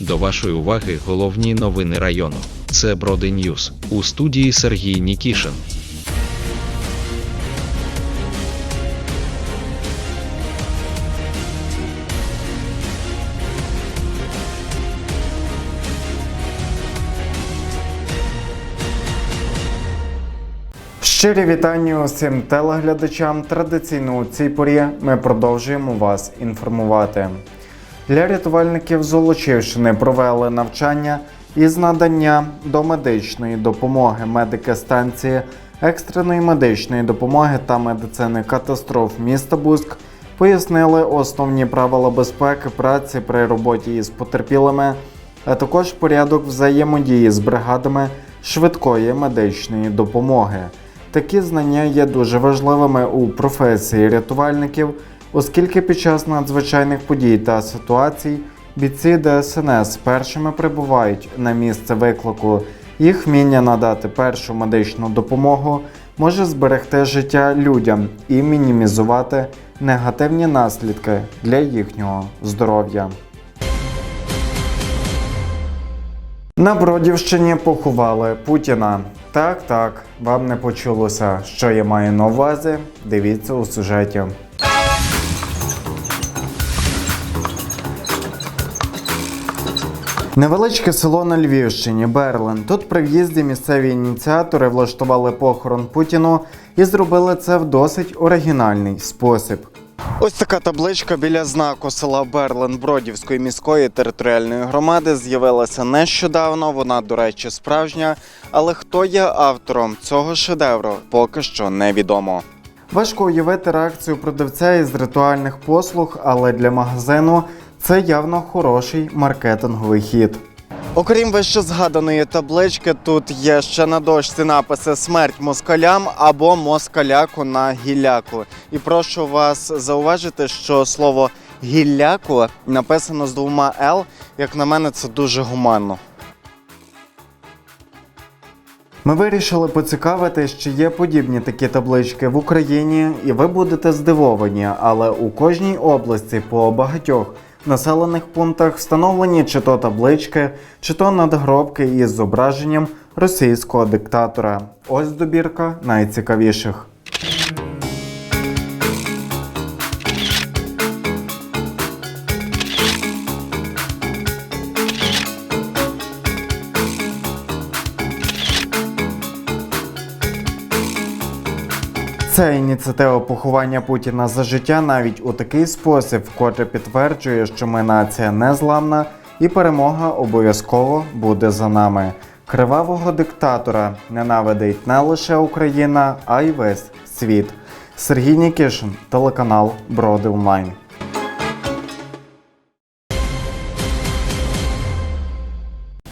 До вашої уваги головні новини району. Це Броди Ньюз у студії Сергій Нікішин. Щирі вітання усім телеглядачам. Традиційно у цій ми продовжуємо вас інформувати. Для рятувальників Золочівщини провели навчання із надання домедичної допомоги медики станції екстреної медичної допомоги та медицини катастроф міста Буск пояснили основні правила безпеки праці при роботі із потерпілими, а також порядок взаємодії з бригадами швидкої медичної допомоги. Такі знання є дуже важливими у професії рятувальників, оскільки під час надзвичайних подій та ситуацій бійці ДСНС першими прибувають на місце виклику. Їх вміння надати першу медичну допомогу може зберегти життя людям і мінімізувати негативні наслідки для їхнього здоров'я. На Бродівщині поховали Путіна. Так, так, вам не почулося, що я маю на увазі. Дивіться у сюжеті. Невеличке село на Львівщині, Берлин. Тут при в'їзді місцеві ініціатори влаштували похорон Путіну і зробили це в досить оригінальний спосіб. Ось така табличка біля знаку села Берлин Бродівської міської територіальної громади з'явилася нещодавно. Вона, до речі, справжня. Але хто є автором цього шедевру, поки що невідомо. Важко уявити реакцію продавця із ритуальних послуг, але для магазину це явно хороший маркетинговий хід. Окрім вище згаданої таблички, тут є ще на дошці написи Смерть москалям або москаляку на гілляку. І прошу вас зауважити, що слово гілляку написано з двома Л. Як на мене, це дуже гуманно. Ми вирішили поцікавити, чи є подібні такі таблички в Україні, і ви будете здивовані, але у кожній області по багатьох населених пунктах встановлені чи то таблички, чи то надгробки із зображенням російського диктатора. Ось добірка найцікавіших. Ця ініціатива поховання Путіна за життя навіть у такий спосіб, вкотре підтверджує, що ми нація незламна і перемога обов'язково буде за нами. Кривавого диктатора ненавидить не лише Україна, а й весь світ. Сергій Нікішин, телеканал Броди Онлайн.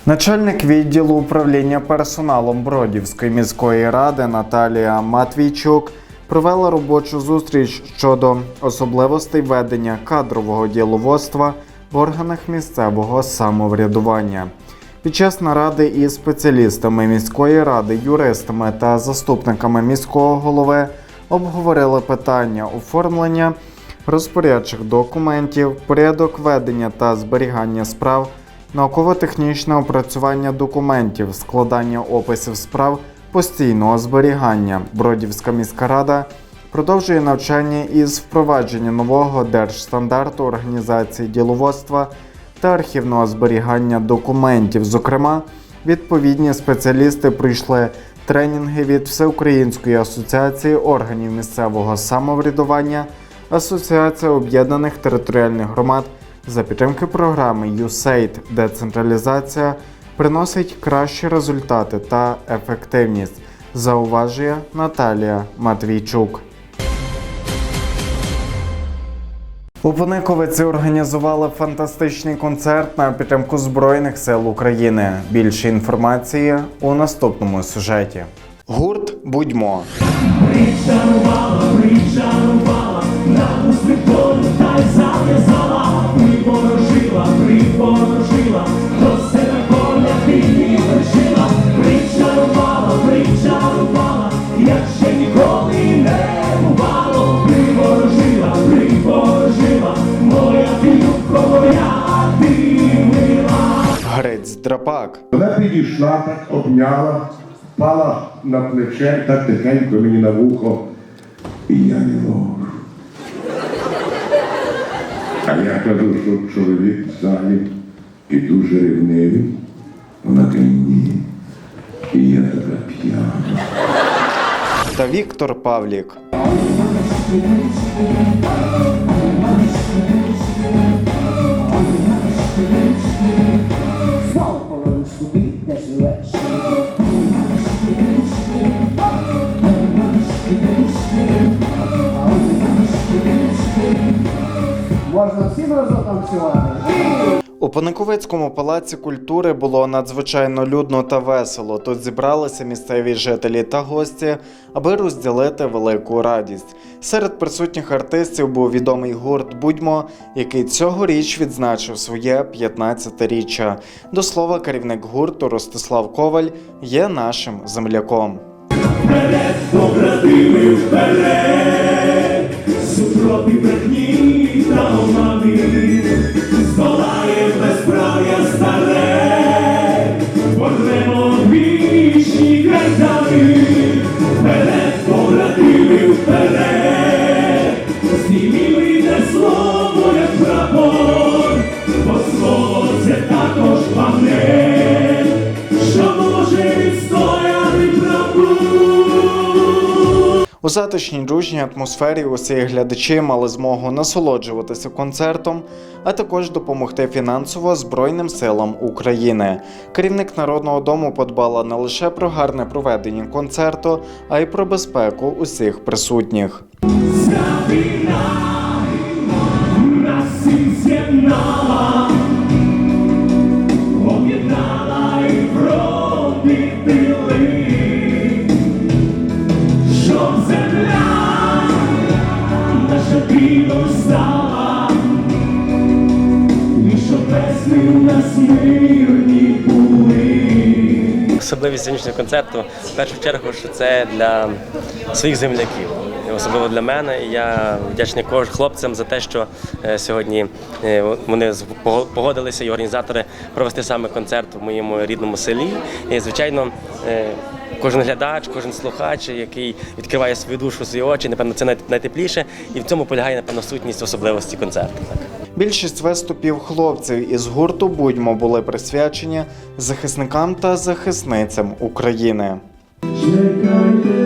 Начальник відділу управління персоналом Бродівської міської ради Наталія Матвійчук провела робочу зустріч щодо особливостей ведення кадрового діловодства в органах місцевого самоврядування. Під час наради із спеціалістами міської ради, юристами та заступниками міського голови обговорили питання оформлення розпорядчих документів, порядок ведення та зберігання справ, науково-технічне опрацювання документів, складання описів справ постійного зберігання. Бродівська міська рада продовжує навчання із впровадження нового держстандарту організації діловодства та архівного зберігання документів. Зокрема, відповідні спеціалісти пройшли тренінги від Всеукраїнської асоціації органів місцевого самоврядування, Асоціація об'єднаних територіальних громад за підтримки програми USAID Децентралізація приносить кращі результати та ефективність, зауважує Наталія Матвійчук. У Пониковиці організували фантастичний концерт на підтримку Збройних сил України. Більше інформації у наступному сюжеті. Гурт Будьмо. Припорожила, припорожила, до себе коля ти лишила, причарувала, причарувала, як ще ніколи не бувало, приворожила, приворожила, моя ти любко, моя ти мила. Горець Драпак. Вона підійшла, так обняла, впала на плече, так тихенько мені на вухо. І я не можу. А я кажу, що чоловік в залі і дуже ревнивий. Вона каже, ні. І я така п'яна. та Віктор Павлік. Можна всім разом танцювати. У Паниковицькому палаці культури було надзвичайно людно та весело. Тут зібралися місцеві жителі та гості, аби розділити велику радість. Серед присутніх артистів був відомий гурт Будьмо, який цьогоріч відзначив своє 15-річчя. До слова, керівник гурту Ростислав Коваль є нашим земляком. Вперед, затишній дружній атмосфері усі глядачі мали змогу насолоджуватися концертом, а також допомогти фінансово Збройним силам України. Керівник Народного дому подбала не лише про гарне проведення концерту, а й про безпеку усіх присутніх. Особливість сьогоднішнього концерту в першу чергу, що це для своїх земляків, особливо для мене. І я вдячний кож хлопцям за те, що е, сьогодні е, вони погодилися і організатори провести саме концерт в моєму рідному селі. І звичайно. е, Кожен глядач, кожен слухач, який відкриває свою душу, свої очі, напевно, це най- найтепліше, і в цьому полягає напевно сутність особливості концерту. Так. Більшість виступів хлопців із гурту Будьмо були присвячені захисникам та захисницям України. Чекайте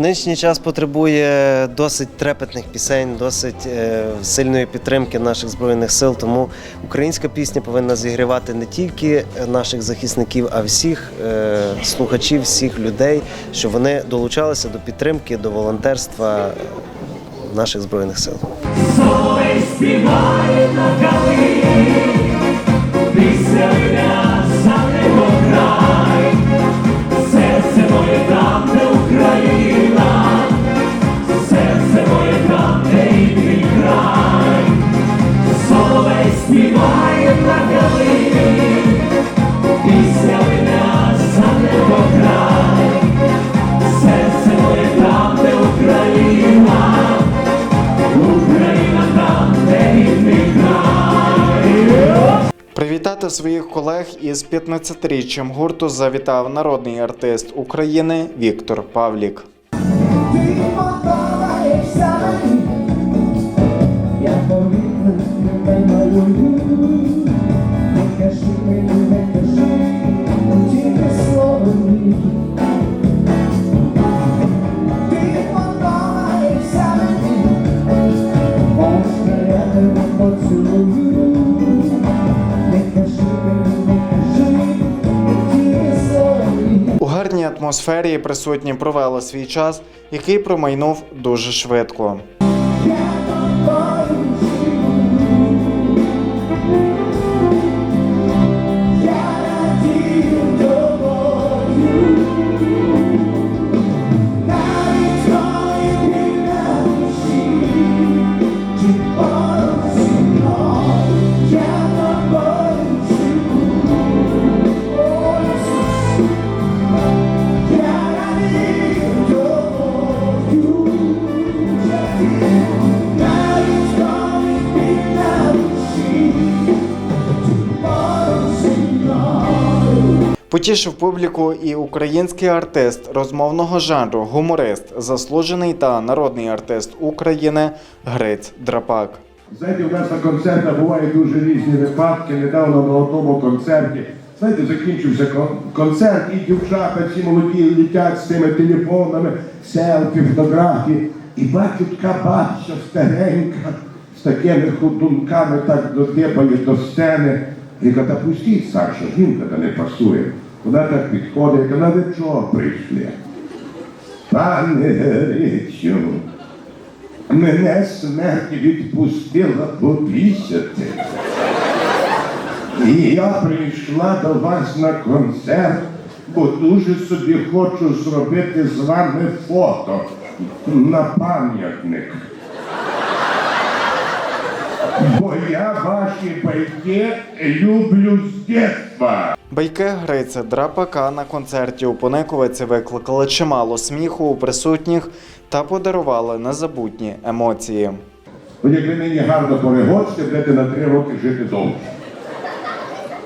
Нинішній час потребує досить трепетних пісень, досить е, сильної підтримки наших збройних сил. Тому українська пісня повинна зігрівати не тільки наших захисників, а всіх е, слухачів, всіх людей, щоб вони долучалися до підтримки, до волонтерства наших збройних сил. Соловей співає на калині, пісня Своїх колег із 15-річчям гурту завітав народний артист України Віктор Павлік. Атмосфері присутні провели свій час, який промайнув дуже швидко. Потішив публіку і український артист розмовного жанру, гуморист, заслужений та народний артист України Гриць Драпак. Знаєте, у нас на концертах бувають дуже різні випадки. Недавно на одному концерті. Знаєте, закінчився концерт, і дівчата ці молоді летять з тими телефонами, селфі, фотографії. І бачу така бабця старенька, з такими ходунками так дотипає до сцени. І каже, та пустіть, старша жінка, та не пасує. Вона так підходить, «Ну, ви чого прийшли? Пане Грицю, Мене смерть відпустила повісити. І я прийшла до вас на концерт, бо дуже собі хочу зробити з вами фото на пам'ятник. Бо я ваші байки люблю з дитинства. Байки Гриця Драпака на концерті у Пониковиці викликали чимало сміху у присутніх та подарували незабутні емоції. От як ви нині гарно перегодите, будете на три роки жити довше.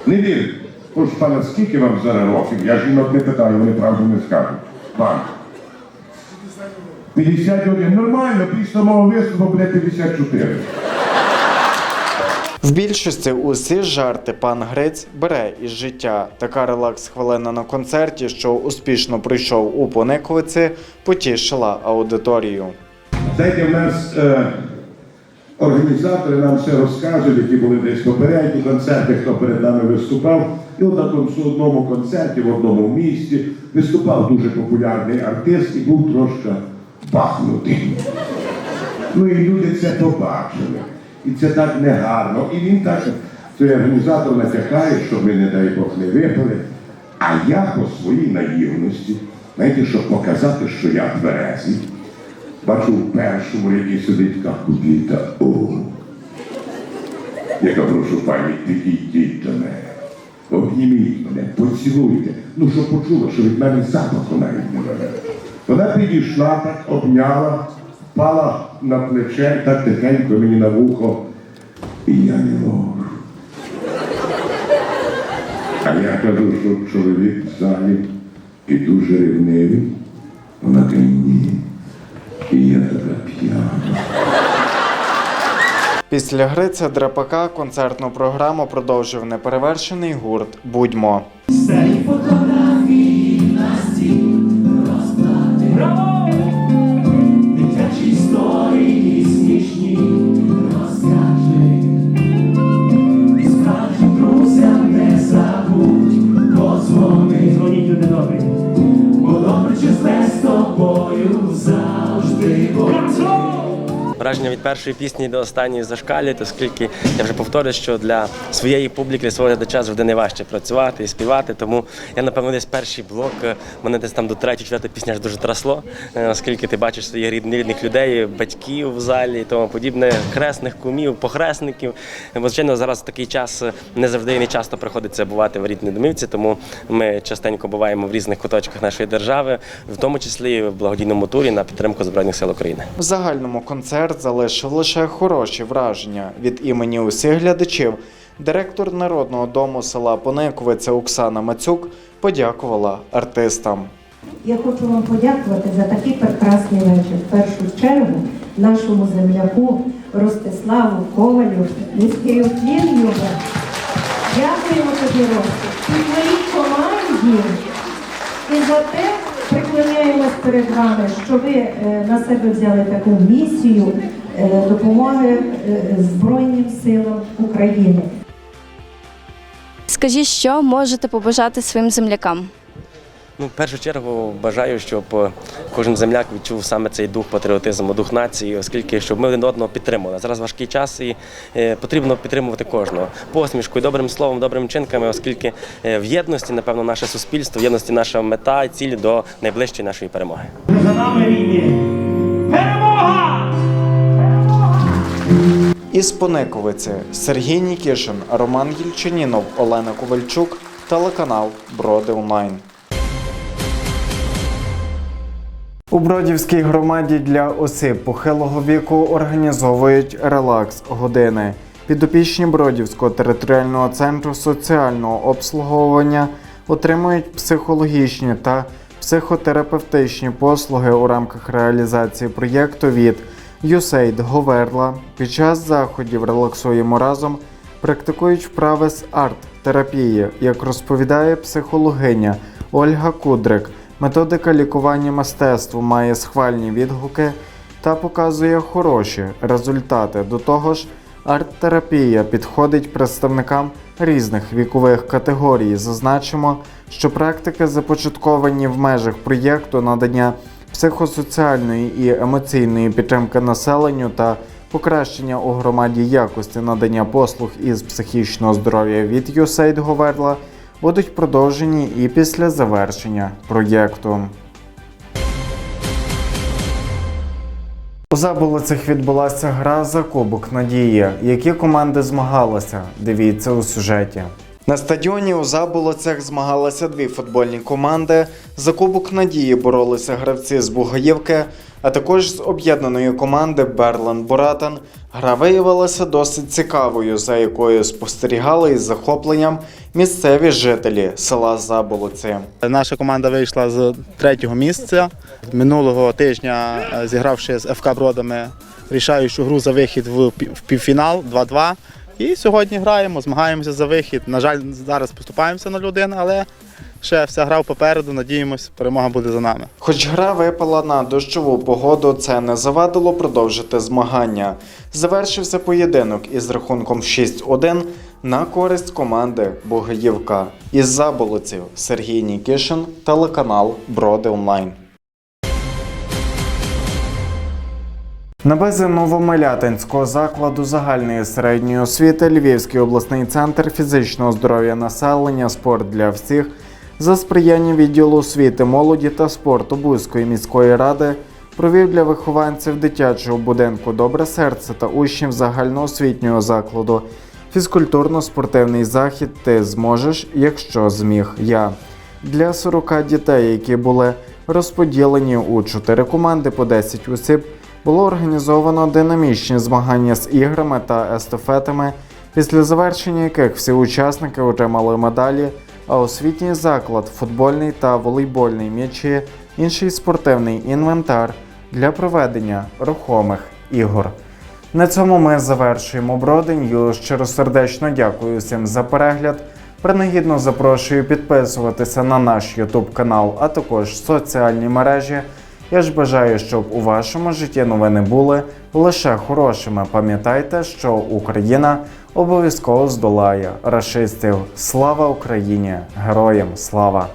Не вірите. Тож, пане, скільки вам зараз років? Я жінок не питаю, вони правду не скажуть. Вам. 51. Нормально, після мого виступу буде 54. В більшості усі жарти пан Грець бере із життя. Така релакс-хвилина на концерті, що успішно пройшов у Пониковиці, потішила аудиторію. Знаєте, в нас е, організатори нам все розказують, які були десь попередні концерти, хто перед нами виступав. І от на тому одному концерті в одному місті виступав дуже популярний артист і був трошки бахнутий. Ну і люди це побачили. І це так негарно. І він так, цей організатор натякає, щоб ми, не дай Бог, не випили. А я по своїй наївності, знаєте, щоб показати, що я тверезий, бачу в першому, який сидить така кубіта. О. Яка прошу пані, підійдіть до мене. Обніміть мене, поцілуйте. Ну, щоб почула, що від мене запаху навіть не бере. Вона підійшла, так обняла, впала на плече, так тихенько мені на вухо. І я не можу. А я кажу, що чоловік в залі і дуже ревнивий. Вона каже, ні. І я така п'яна. Після Гриця Драпака концертну програму продовжив неперевершений гурт Будьмо. Враження від першої пісні до останньої зашкалюють, оскільки я вже повторюю, що для своєї публіки, для свого глядача завжди найважче працювати і співати. Тому я напевно десь перший блок е, мене десь там до третьої, четвертої пісні аж дуже трасло, е, оскільки ти бачиш своїх рідних, людей, батьків в залі і тому подібне, хресних кумів, похресників. Бо, звичайно, зараз такий час е, не завжди і не часто приходиться бувати в рідній домівці, тому ми частенько буваємо в різних куточках нашої держави, в тому числі в благодійному турі на підтримку Збройних сил України. В загальному концерт залишив лише хороші враження від імені усіх глядачів. Директор народного дому села Пониковиця Оксана Мацюк подякувала артистам. Я хочу вам подякувати за такий прекрасний вечір. В першу чергу нашому земляку Ростиславу Ковалю, низький уклін його. Дякуємо тобі, Росте, і твоїй команді. І за те приклоняємось перед вами, що ви е, на себе взяли таку місію е, допомоги е, Збройним силам України. Скажіть, що можете побажати своїм землякам? Ну, в першу чергу бажаю, щоб е, кожен земляк відчув саме цей дух патріотизму, дух нації, оскільки щоб ми один одного підтримували. Зараз важкий час і е, потрібно підтримувати кожного посмішкою, добрим словом, добрими вчинками, оскільки е, в єдності, напевно, наше суспільство, в єдності наша мета і ціль до найближчої нашої перемоги. За нами рідні. Перемога! Із Пониковиці Сергій Нікішин, Роман Єльчинінов, Олена Ковальчук, телеканал Броди Онлайн. У Бродівській громаді для осіб похилого віку організовують релакс-години. Підопічні Бродівського територіального центру соціального обслуговування отримують психологічні та психотерапевтичні послуги у рамках реалізації проєкту від USAID Говерла. Під час заходів релаксуємо разом, практикують вправи з арт-терапії, як розповідає психологиня Ольга Кудрик. Методика лікування мистецтвом має схвальні відгуки та показує хороші результати. До того ж, арт-терапія підходить представникам різних вікових категорій. Зазначимо, що практики започатковані в межах проєкту надання психосоціальної і емоційної підтримки населенню та покращення у громаді якості надання послуг із психічного здоров'я від USAID Говерла будуть продовжені і після завершення проєкту. У Заболоцях відбулася гра за Кубок Надії. Які команди змагалися? Дивіться у сюжеті. На стадіоні у Заболоцях змагалися дві футбольні команди. За Кубок Надії боролися гравці з Бугаївки, а також з об'єднаної команди Берлан Боратан. Гра виявилася досить цікавою, за якою спостерігали із захопленням місцеві жителі села Заболоці. Наша команда вийшла з третього місця. Минулого тижня, е, зігравши з ФК Бродами рішаючу гру за вихід в пі- півфінал 2-2. І сьогодні граємо, змагаємося за вихід. На жаль, зараз поступаємося на один, але ще вся гра попереду. Надіємось, перемога буде за нами. Хоч гра випала на дощову погоду, це не завадило продовжити змагання. Завершився поєдинок із рахунком 6-1 на користь команди Бугаївка. Із заболоців Сергій Нікішин, телеканал Броди Онлайн. На базі Новомилятинського закладу загальної середньої освіти Львівський обласний центр фізичного здоров'я населення Спорт для всіх за сприяння відділу освіти, молоді та спорту Бузької міської ради провів для вихованців дитячого будинку Добре серце та учнів загальноосвітнього закладу. Фізкультурно-спортивний захід Ти зможеш, якщо зміг я. Для 40 дітей, які були розподілені у 4 команди по 10 осіб, було організовано динамічні змагання з іграми та естафетами, після завершення яких всі учасники отримали медалі, а освітній заклад, футбольний та волейбольний м'ячі, інший спортивний інвентар для проведення рухомих ігор. На цьому ми завершуємо Бродень. Щиросердечно дякую всім за перегляд. Принагідно запрошую підписуватися на наш YouTube канал, а також соціальні мережі. Я ж бажаю, щоб у вашому житті новини були лише хорошими. Пам'ятайте, що Україна обов'язково здолає рашистів. Слава Україні! Героям слава!